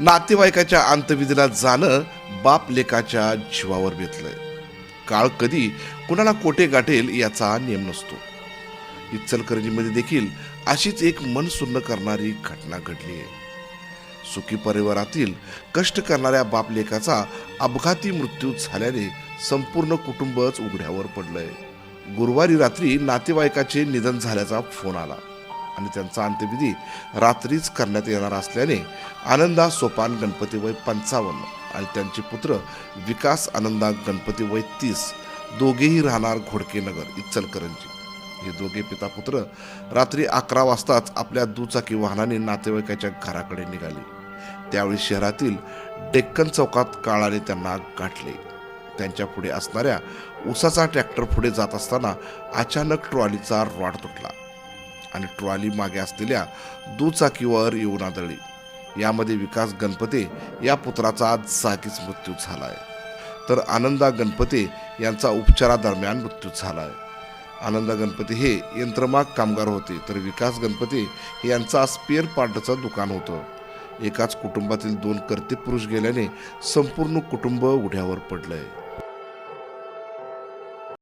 नातेवाईकाच्या अंतविधीला जाणं बाप लेकाच्या जीवावर बेतलंय. काळ कधी कुणाला कोठे गाठेल याचा नियम नसतो. इचलकरंजीमध्ये देखील अशीच एक मन सुन्न करणारी घटना घडली आहे. सुखी परिवारातील कष्ट करणाऱ्या बाप लेकाचा अपघाती मृत्यू झाल्याने संपूर्ण कुटुंबच उघड्यावर पडलंय. गुरुवारी रात्री नातेवाईकाचे निधन झाल्याचा फोन आला. आणि त्यांचा अंत्यविधी रात्रीच करण्यात येणार असल्याने आनंदा सोपान गणपती वय पंचावन्न आणि त्यांचे पुत्र विकास आनंदा गणपती वय तीस दोघेही राहणार घोडके नगर इचलकरंजी. हे दोघे पिता पुत्र रात्री अकरा वाजताच आपल्या दुचाकी वाहनाने नातेवाईकाच्या घराकडे निघाले. त्यावेळी शहरातील डेक्कन चौकात काळाने त्यांना गाठले. त्यांच्या पुढे असणाऱ्या उसाचा ट्रॅक्टर पुढे जात असताना अचानक ट्रॉलीचा रॉड तुटला. आणि ट्रॉली मागे असलेल्या दुचाकीवर येऊन आदळली. यामध्ये विकास गणपते या पुत्राचा आज जागीच मृत्यू झाला आहे तर आनंदा गणपते यांचा उपचारादरम्यान मृत्यू झाला आहे आनंदा गणपती हे यंत्रमाग कामगार होते तर विकास गणपती हे यांचा स्पेअर पार्टचं दुकान होतं. एकाच कुटुंबातील दोन कर्ते पुरुष गेल्याने संपूर्ण कुटुंब उड्यावर आहे